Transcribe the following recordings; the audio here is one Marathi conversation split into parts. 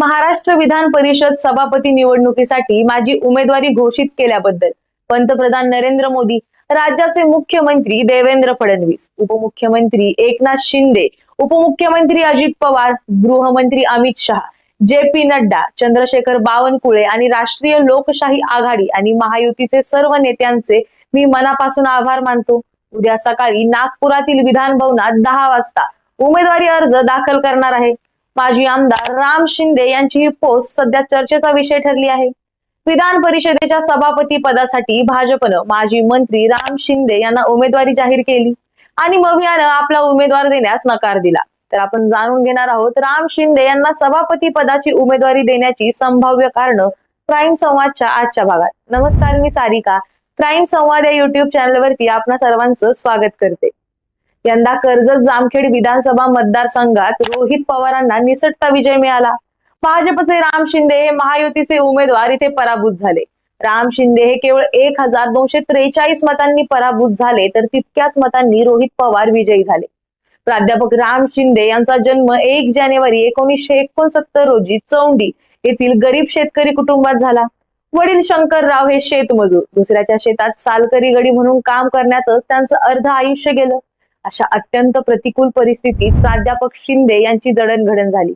महाराष्ट्र विधान परिषद सभापती निवडणुकीसाठी माझी उमेदवारी घोषित केल्याबद्दल पंतप्रधान नरेंद्र मोदी राज्याचे मुख्यमंत्री देवेंद्र फडणवीस उपमुख्यमंत्री एकनाथ शिंदे उपमुख्यमंत्री अजित पवार गृहमंत्री अमित शहा जे पी नड्डा चंद्रशेखर बावनकुळे आणि राष्ट्रीय लोकशाही आघाडी आणि महायुतीचे सर्व नेत्यांचे मी मनापासून आभार मानतो. उद्या सकाळी नागपुरातील विधान भवनात दहा वाजता उमेदवारी अर्ज दाखल करणार आहे. माजी आमदार राम शिंदे यांची ही पोस्ट सध्या चर्चेचा विषय ठरली आहे. विधान परिषदेच्या सभापती पदासाठी भाजपनं माजी मंत्री राम शिंदे यांना उमेदवारी जाहीर केली आणि मवियानं आपला उमेदवार देण्यास नकार दिला. तर आपण जाणून घेणार आहोत राम शिंदे यांना सभापती पदाची उमेदवारी देण्याची संभाव्य कारण क्राईम संवादच्या आजच्या भागात. नमस्कार मी सारिका. क्राईम संवाद या युट्यूब चॅनलवरती आपणा सर्वांचं स्वागत करते. यंदा कर्जत जामखेड विधानसभा मतदारसंघात रोहित पवारांना निसटता विजय मिळाला. भाजपचे राम शिंदे हे महायुतीचे उमेदवार इथे पराभूत झाले. राम शिंदे हे केवळ एक हजार दोनशे त्रेचाळीस मतांनी पराभूत झाले तर तितक्याच मतांनी रोहित पवार विजयी झाले. प्राध्यापक राम शिंदे यांचा जन्म एक जानेवारी एकोणीसशे एकोणसत्तर रोजी चौंडी येथील गरीब शेतकरी कुटुंबात झाला. वडील शंकरराव हे शेतमजूर. दुसऱ्याच्या शेतात सालकरी गडी म्हणून काम करण्यातच त्यांचं अर्ध आयुष्य गेलं. अशा अत्यंत प्रतिकूल परिस्थितीत प्राध्यापक शिंदे यांची जडणघडण झाली.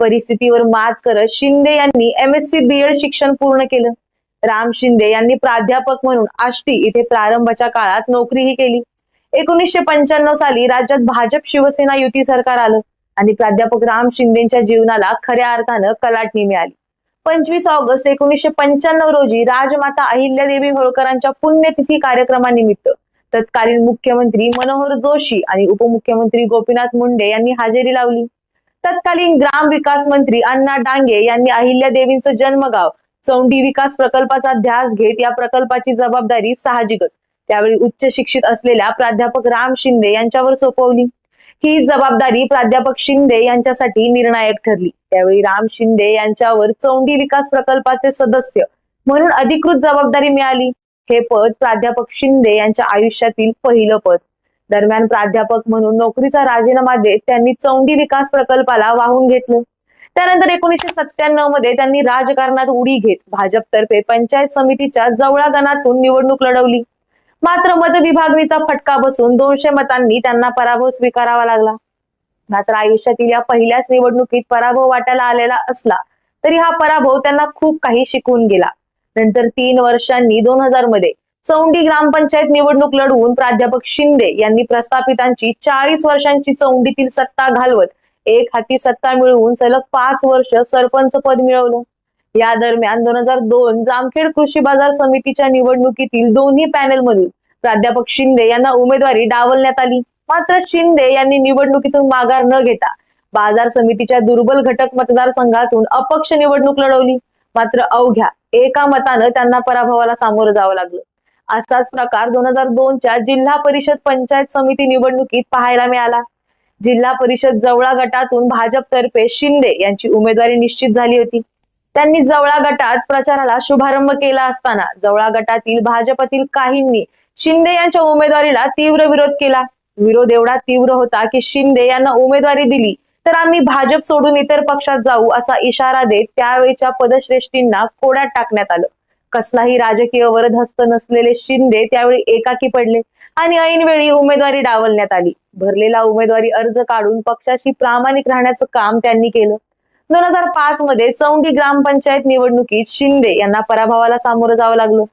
परिस्थितीवर मात करत शिंदे यांनी M S C B Ed शिक्षण पूर्ण केलं. राम शिंदे यांनी प्राध्यापक म्हणून आष्टी इथे प्रारंभाच्या काळात नोकरीही केली. एकोणीसशे पंच्याण्णव साली राज्यात भाजप शिवसेना युती सरकार आलं आणि प्राध्यापक राम शिंदेच्या जीवनाला खऱ्या अर्थानं कलाटणी मिळाली. पंचवीस ऑगस्ट एकोणीसशे पंच्याण्णव रोजी राजमाता अहिल्यादेवी होळकरांच्या पुण्यतिथी कार्यक्रमानिमित्त तत्कालीन मुख्यमंत्री मनोहर जोशी आणि उपमुख्यमंत्री गोपीनाथ मुंडे यांनी हजेरी लावली. तत्कालीन ग्राम विकास मंत्री अण्णा डांगे यांनी अहिल्या देवींचं जन्मगाव चौंडी विकास प्रकल्पाचा ध्यास घेत या प्रकल्पाची जबाबदारी साहजिकच त्यावेळी उच्च शिक्षित असलेल्या प्राध्यापक राम शिंदे यांच्यावर सोपवली. ही जबाबदारी प्राध्यापक शिंदे यांच्यासाठी निर्णायक ठरली. त्यावेळी राम शिंदे यांच्यावर चौंडी विकास प्रकल्पाचे सदस्य म्हणून अधिकृत जबाबदारी मिळाली. हे पद प्राध्यापक शिंदे यांच्या आयुष्यातील पहिलं पद. दरम्यान प्राध्यापक म्हणून नोकरीचा राजीनामा देत त्यांनी चौंडी विकास प्रकल्पाला वाहून घेतलं. त्यानंतर एकोणीसशे सत्त्याण्णवमध्ये त्यांनी राजकारणात उडी घेत भाजपतर्फे पंचायत समितीच्या जवळा गणातून निवडणूक लढवली. मात्र मतविभागणीचा फटका बसून दोनशे मतांनी त्यांना पराभव स्वीकारावा लागला. मात्र आयुष्यातील या पहिल्याच निवडणुकीत पराभव वाटायला आलेला असला तरी हा पराभव त्यांना खूप काही शिकवून गेला. नंतर तीन वर्षांनी दोन हजारमध्ये चौंडी ग्रामपंचायत निवडणूक लढवून प्राध्यापक शिंदे यांनी प्रस्थापितांची चाळीस वर्षांची चौंडीतील सत्ता घालवत एक हाती सत्ता मिळवून सलग पाच वर्ष सरपंच पद मिळवलं. या दरम्यान दोन हजार दोन जामखेड कृषी बाजार समितीच्या निवडणुकीतील दोन्ही पॅनेलमधून प्राध्यापक शिंदे यांना उमेदवारी डावलण्यात आली. मात्र शिंदे यांनी निवडणुकीतून माघार न घेता बाजार समितीच्या दुर्बल घटक मतदारसंघातून अपक्ष निवडणूक लढवली. मात्र अवघ्या एका मतानं त्यांना पराभवाला सामोरं जावं लागलं. असाच प्रकार दोन हजार दोनच्या जिल्हा परिषद पंचायत समिती निवडणुकीत पाहायला मिळाला. जिल्हा परिषद जवळा गटातून भाजपतर्फे शिंदे यांची उमेदवारी निश्चित झाली होती. त्यांनी जवळा गटात प्रचाराला शुभारंभ केला असताना जवळा गटातील भाजपातील काहींनी शिंदे यांच्या उमेदवारीला तीव्र विरोध केला. विरोध एवढा तीव्र होता की शिंदे यांना उमेदवारी दिली. तर आम्ही भाजप सोडून इतर पक्षात जाऊ असा इशारा देत त्यावेळच्या पदश्रेष्ठींना कोड्यात टाकण्यात आलं. कसलाही राजकीय वरदहस्त नसलेले शिंदे त्यावेळी एकाकी पडले आणि ऐनवेळी उमेदवारी डावलण्यात आली. भरलेला उमेदवारी अर्ज काढून पक्षाशी प्रामाणिक राहण्याचं काम त्यांनी केलं. दोन हजार पाच मध्ये चौंडी ग्रामपंचायत निवडणुकीत शिंदे यांना पराभवाला सामोरं जावं लागलं.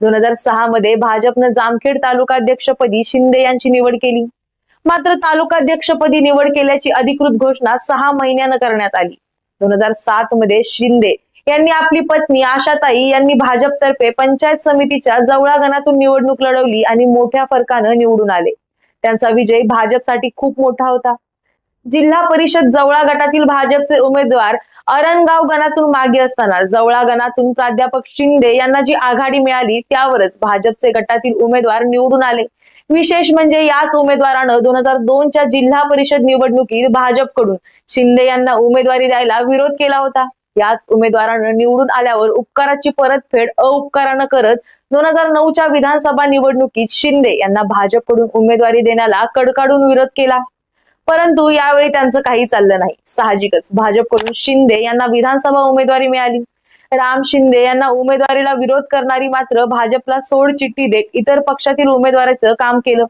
दोन हजार सहा मध्ये भाजपनं जामखेड तालुकाध्यक्षपदी शिंदे यांची निवड केली. मात्र तालुकाध्यक्षपदी निवड केल्याची अधिकृत घोषणा सहा महिन्यानं करण्यात आली. दोन हजार सात मध्ये शिंदे यांनी आपली पत्नी आशाताई यांनी भाजपतर्फे पंचायत समितीच्या जवळा गणातून निवडणूक लढवली आणि मोठ्या फरकानं निवडून आले. त्यांचा विजय भाजपसाठी खूप मोठा होता. जिल्हा परिषद जवळा गटातील भाजपचे उमेदवार अरणगाव गणातून मागे असताना जवळा गणातून प्राध्यापक शिंदे यांना जी आघाडी मिळाली त्यावरच भाजपचे गटातील उमेदवार निवडून आले. विशेष म्हणजे याच उमेदवारानं दोन हजार दोनच्या जिल्हा परिषद निवडणुकीत भाजपकडून शिंदे यांना उमेदवारी द्यायला विरोध केला होता. याच उमेदवारानं निवडून आल्यावर उपकाराची परतफेड अउपकारानं करत दोन हजार नऊच्या विधानसभा निवडणुकीत शिंदे यांना भाजपकडून उमेदवारी देण्याला कडकडून विरोध केला. परंतु यावेळी त्यांचं काही चाललं नाही. साहजिकच भाजपकडून शिंदे यांना विधानसभा उमेदवारी मिळाली. राम शिंदे यांना उमेदवारीला विरोध करणारी मात्र भाजपला सोड चिठ्ठी देत इतर पक्षातील उमेदवाराचं काम केलं.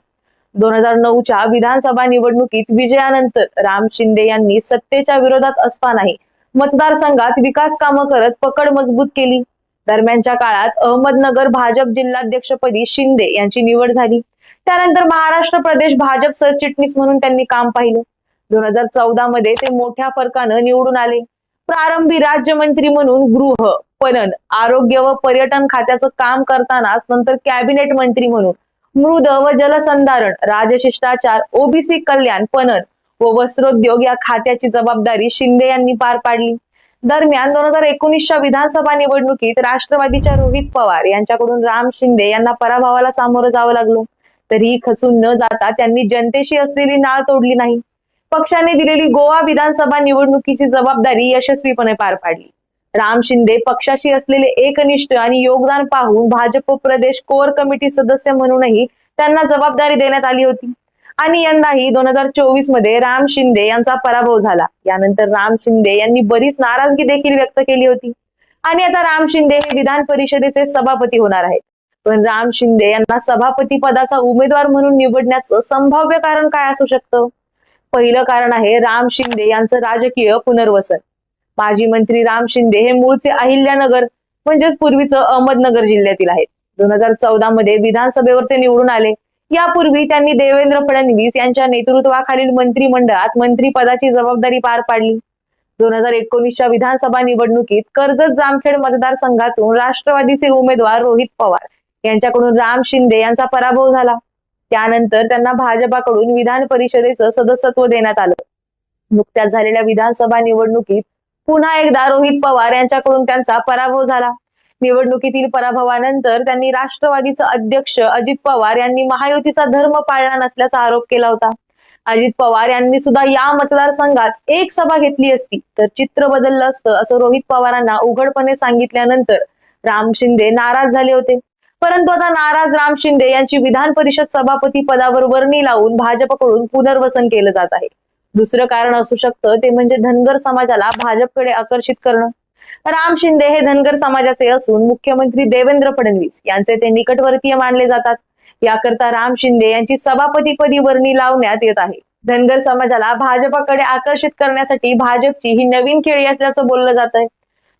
दोन हजार नऊच्या विधानसभा निवडणुकीत विजयानंतर राम शिंदे यांनी सत्तेच्या विरोधात असतानाही मतदारसंघात विकास कामं करत पकड मजबूत केली. दरम्यानच्या काळात अहमदनगर भाजप जिल्हाध्यक्षपदी शिंदे यांची निवड झाली. त्यानंतर महाराष्ट्र प्रदेश भाजप सरचिटणीस म्हणून त्यांनी काम पाहिलं. दोन हजार चौदा मध्ये ते मोठ्या फरकानं निवडून आले. प्रारंभी राज्यमंत्री म्हणून गृह पणन आरोग्य व पर्यटन खात्याचं काम करतानाच नंतर कॅबिनेट मंत्री म्हणून. मृद व जलसंधारण राजशिष्टाचार ओबीसी कल्याण पणन व वस्त्रोद्योग या खात्याची जबाबदारी शिंदे यांनी पार पाडली. दरम्यान दोन हजार एकोणीसच्या विधानसभा निवडणुकीत राष्ट्रवादीच्या रोहित पवार यांच्याकडून राम शिंदे यांना पराभवाला सामोरं जावं लागलं. तरीही खचून न जाता त्यांनी जनतेशी असलेली नाळ तोडली नाही. पक्षाने दिलेली गोवा विधानसभा निवडणुकीची जबाबदारी यशस्वीपणे पार पाडली. राम शिंदे पक्षाशी असलेले एकनिष्ठ आणि योगदान पाहून भाजप प्रदेश कोर कमिटी सदस्य म्हणूनही त्यांना जबाबदारी देण्यात आली होती. आणि यंदाही दोन हजार चोवीसमध्ये राम शिंदे यांचा पराभव झाला. यानंतर राम शिंदे यांनी बरीच नाराजगी देखील व्यक्त केली होती. आणि आता राम शिंदे हे विधान परिषदेचे सभापती होणार आहेत. पण राम शिंदे यांना सभापती पदाचा उमेदवार म्हणून निवडण्याचं संभाव्य कारण काय असू शकतं? पहिलं कारण आहे राम शिंदे यांचं राजकीय पुनर्वसन. माजी मंत्री राम शिंदे हे मूळचे अहिल्यानगर म्हणजेच पूर्वीचं अहमदनगर जिल्ह्यातील आहेत. दोन हजार चौदा मध्ये विधानसभेवर ते निवडून आले. यापूर्वी त्यांनी देवेंद्र फडणवीस यांच्या नेतृत्वाखालील मंत्रिमंडळात मंत्रीपदाची जबाबदारी पार पाडली. दोन हजार एकोणीसच्या विधानसभा निवडणुकीत कर्जत जामखेड मतदारसंघातून राष्ट्रवादीचे उमेदवार रोहित पवार यांच्याकडून राम शिंदे यांचा पराभव झाला. त्यानंतर त्यांना भाजपाकडून विधान परिषदेचं सदस्यत्व देण्यात आलं. नुकत्याच झालेल्या विधानसभा निवडणुकीत पुन्हा एकदा रोहित पवार यांच्याकडून त्यांचा पराभव झाला. निवडणुकीतील पराभवानंतर त्यांनी राष्ट्रवादीचं अध्यक्ष अजित पवार यांनी महायुतीचा धर्म पाळला नसल्याचा आरोप केला होता. अजित पवार यांनी सुद्धा या मतदारसंघात एक सभा घेतली असती. तर चित्र बदललं असतं असं रोहित पवारांना उघडपणे सांगितल्यानंतर राम शिंदे नाराज झाले होते. परंतु आता नाराज राम शिंदे यांची विधान परिषद सभापती पदावर वर्णी लावून भाजपकडून पुनर्वसन केलं जात आहे. दुसरं कारण असू शकतं ते म्हणजे धनगर समाजाला भाजपकडे आकर्षित करणं. राम शिंदे हे धनगर समाजाचे असून मुख्यमंत्री देवेंद्र फडणवीस यांचे ते निकटवर्तीय मानले जातात. याकरता राम शिंदे यांची सभापतीपदी वर्णी लावण्यात येत आहे. धनगर समाजाला भाजपाकडे आकर्षित करण्यासाठी भाजपची ही नवीन खेळी असल्याचं बोललं जात आहे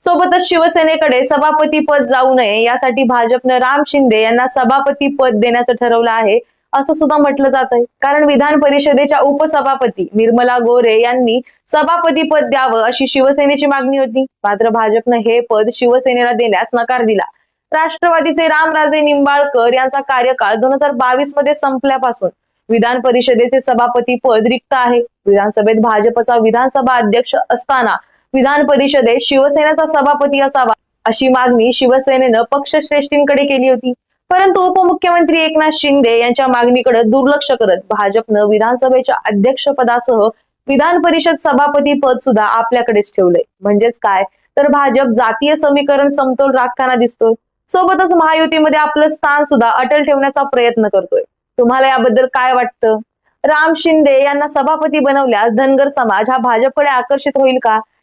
सोबतच शिवसेनेकडे सभापती पद जाऊ नये यासाठी भाजपनं राम शिंदे यांना सभापती पद देण्याचं ठरवलं आहे असं सुद्धा म्हटलं जात आहे कारण विधान परिषदेच्या उपसभापती निर्मला गोरे यांनी सभापती पद द्यावं अशी शिवसेनेची मागणी होती. मात्र भाजपनं हे पद शिवसेनेला देण्यास नकार दिला. राष्ट्रवादीचे रामराजे निंबाळकर यांचा कार्यकाळ दोन हजार बावीसमध्ये संपल्यापासून विधान परिषदेचे सभापती पद रिक्त आहे. विधानसभेत भाजपचा विधानसभा अध्यक्ष असताना विधान परिषदेत शिवसेनेचा सभापती असावा अशी मागणी शिवसेनेनं पक्षश्रेष्ठींकडे केली होती. परंतु उपमुख्यमंत्री एकनाथ शिंदे यांच्या मागणीकडे दुर्लक्ष करत भाजपनं विधानसभेच्या अध्यक्षपदासह विधान परिषद सभापती पद सुद्धा आपल्याकडेच ठेवलंय. म्हणजेच काय? तर भाजप जातीय समीकरण समतोल राखताना दिसतोय. सोबतच महायुतीमध्ये आपलं स्थान सुद्धा अटल ठेवण्याचा प्रयत्न करतोय. तुम्हाला याबद्दल काय वाटतं? राम शिंदे यांना सभापती बनवल्यास धनगर समाज हा भाजपकडे आकर्षित होईल का?